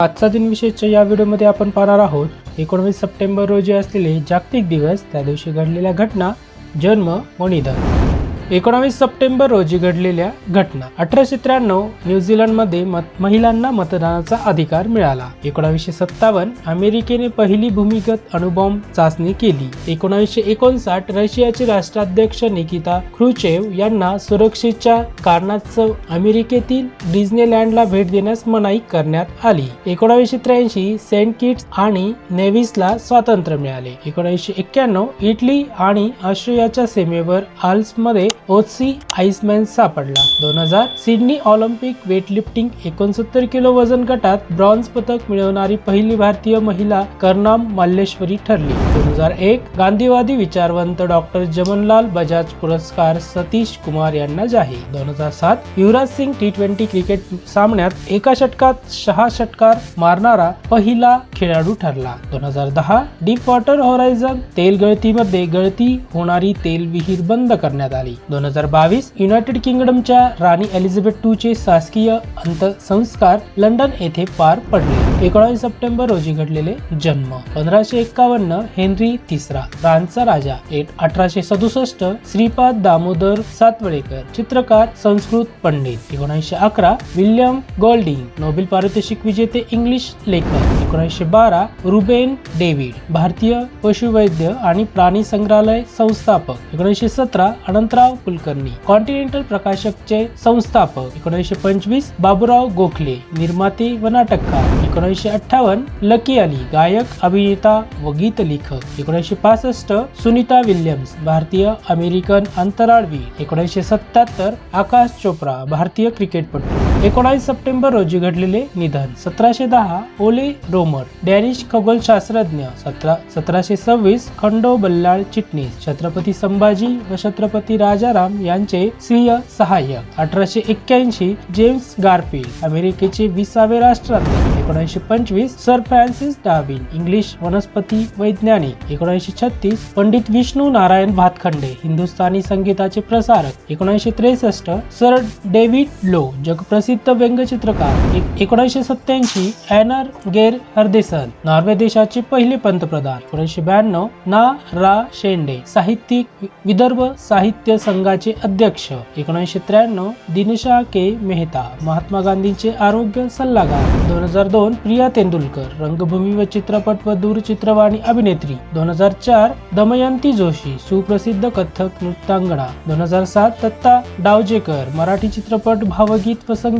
आजचा दिनविशेषच्या या व्हिडिओमध्ये आपण पाहणार आहोत एकोणवीस सप्टेंबर रोजी असलेले जागतिक दिवस त्या दिवशी घडलेल्या घटना जन्म व निधन. एकोणावीस सप्टेंबर रोजी घडलेल्या घटना. अठराशे त्र्याण्णव न्यूझीलंडमध्ये मत महिलांना मतदानाचा अधिकार मिळाला. एकोणावीसशे सत्तावन्न अमेरिकेने पहिली भूमिगत अणुबॉम्ब चाचणी केली. एकोणावीसशे एकोणसाठ रशियाचे राष्ट्राध्यक्ष निकिता क्रुचेव यांना सुरक्षेच्या कारणास्तव अमेरिकेतील डिझनीलँडला भेट देण्यास मनाई करण्यात आली. एकोणावीसशे त्र्याऐंशी सेंट किट्स आणि नेव्हिसला स्वातंत्र्य मिळाले. एकोणावीसशे एक्क्याण्णव इटली आणि ऑस्ट्रियाच्या सीमेवर आल्समध्ये ओसी आईसमॅन सापडला. दोन हजार सिडनी ऑलिम्पिक वेटलिफ्टिंग एकोणसत्तर किलो वजन गटात ब्रॉन्झ पदक मिळवणारी पहिली भारतीय महिला करनाम मल्लेश्वरी ठरली. दोन हजार एक गांधीवादी विचारवंत डॉक्टर जमनलाल बजाज पुरस्कार सतीश कुमार यांना जाहीर. दोन हजार सात Yuvraj Singh T twenty cricket सामन्यात एका षटकात सहा षटकार मारणारा पहिला खेळाडू ठरला. दोन हजार दहा डीप वॉटर होरायझन तेल गळतीमध्ये गळती होणारी तेल विहीर बंद करण्यात आली. दोन हजार बावीस युनायटेड किंगडमच्या राणी एलिझाबेथ टू चे शासकीय अंतसंस्कार लंडन येथे पार पडले. एकोणावीस सप्टेंबर रोजी घडलेले जन्म. पंधराशे एक्कावन्न हेनरी तिसरा फ्रान्सचा राजा. एक अठराशे सदुसष्ट श्रीपाद दामोदर सातवळेकर चित्रकार संस्कृत पंडित. एकोणीसशे अकरा विल्यम गोल्डिंग नोबेल पारितोषिक विजेते इंग्लिश लेखक. एकोणीसशे बारा रुबेन डेव्हिड भारतीय पशुवैद्य आणि प्राणी संग्रहालय संस्थापक. एकोणीसशे सतरा अनंतराव कुलकर्णी. कॉन्टिनेंटल प्रकाशकचे संस्थापक एकोणीसशे पंचवीस बाबूराव गोखले निर्माते व नाटककार. एकोणीसशे अठ्ठावन्न लकी अली गायक अभिनेता व गीत लेखक एकोणीसशे पासष्ट सुनीता विल्यम्स भारतीय अमेरिकन अंतराळवीर. एकोणीसशे सत्याहत्तर आकाश चोप्रा भारतीय क्रिकेटपटू. एकोणावीस सप्टेंबर रोजी घडलेले निधन. सतराशे दहा ओले रोमर डॅनिश खगोलशास्त्रज्ञ. सतरा सतराशे सव्वीस खंडो बल्लाळ चिटणीस. छत्रपती संभाजी व छत्रपती राजाराम यांचे सिंह सहाय्यक. अठराशे एक्क्याऐंशी जेम्स गारफिल्ड अमेरिकेचे विसावे राष्ट्राध्यक्ष. एकोणीसशे पंचवीस सर फ्रान्सिस डाविन इंग्लिश वनस्पती वैज्ञानिक. एकोणीसशे छत्तीस पंडित विष्णू नारायण भातखंडे हिंदुस्थानी संगीताचे प्रसारक. एकोणीसशे त्रेसष्ट सर डेव्हिड लो जगप्रसिद्ध व्यंगचित्रकार एक- एकोणीसशे सत्याऐंशी अॅनर गेर हरदेसन नॉर्वे देशाचे पहिले पंतप्रधान. एकोणीसशे ब्याण्णव ना रा शेंडे साहित्यिक विदर्भ साहित्य संघाचे अध्यक्ष. एकोणीसशे त्र्याण्णव दिनशा के मेहता महात्मा गांधींचे आरोग्य सल्लागार. दोन हजार दोन प्रिया तेंडुलकर रंगभूमी व चित्रपट व दूरचित्रवाणी अभिनेत्री. दोन हजार चार दमयंती जोशी सुप्रसिद्ध कथक नृत्यांगणा. दोन हजार सात दत्ता डावजेकर मराठी चित्रपट भावगीत व संगीत